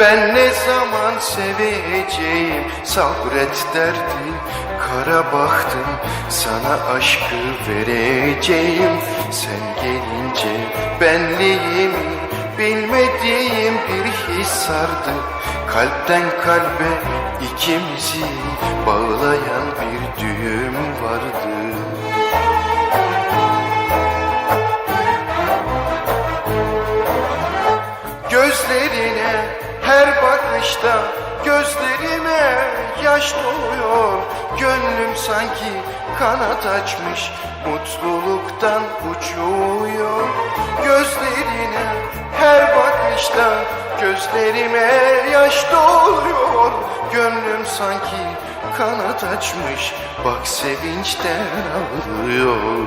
ben ne zaman seveceğim? Sabret derdi kara bahtım. Sana aşkı vereceğim. Sen gelince benliğimi bilmediğim bir his sardı. Kalpten kalbe ikimizi bağlayan bir düğüm vardı bakışta gözlerime yaş doluyor Gönlüm sanki kanat açmış mutluluktan uçuyor. Gözlerine her bakışta gözlerime yaş doluyor Gönlüm sanki kanat açmış bak sevinçten ağlıyor.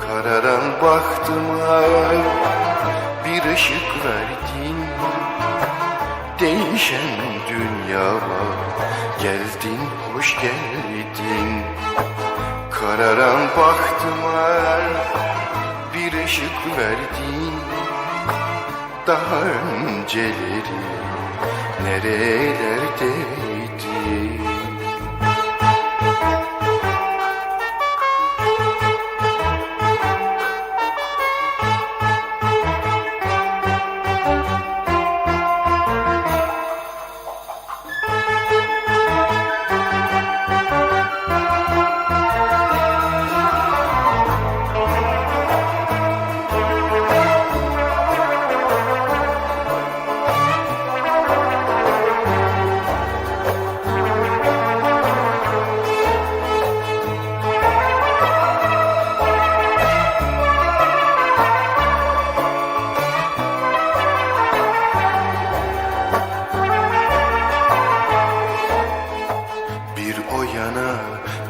Kararan baktıma bir ışık verdin Değişen dünyama. Geldin hoş geldin. Kararan baktıma bir ışık verdin. Daha önceleri nerelerdeydin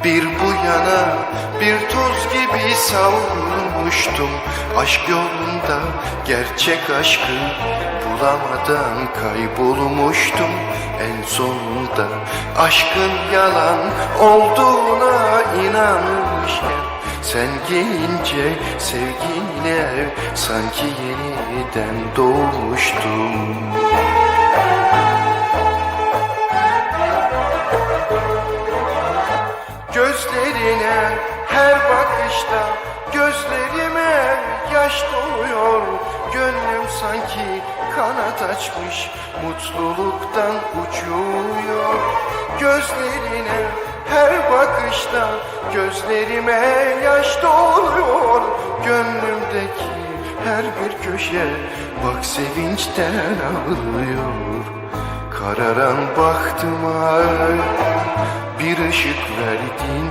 bir bu yana, bir toz gibi savrulmuştum Aşk yolunda gerçek aşkı bulamadan kaybolmuştum. En sonunda aşkın yalan olduğuna inanmışken Sen gelince sevgiyle sanki yeniden doğmuştum Gözlerine her bakışta gözlerime yaş doluyor Gönlüm sanki kanat açmış mutluluktan uçuyor. Gözlerine her bakışta gözlerime yaş doluyor Gönlümdeki her bir köşe bak sevinçten ağlıyor. Kararan baktıma bir ışık verdin.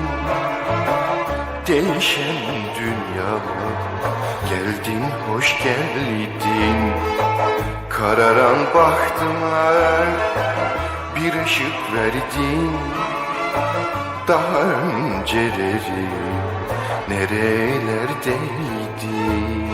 Değişen dünyama geldin hoş geldin. Kararan baktıma bir ışık verdin. Daha önceleri nerelerdeydin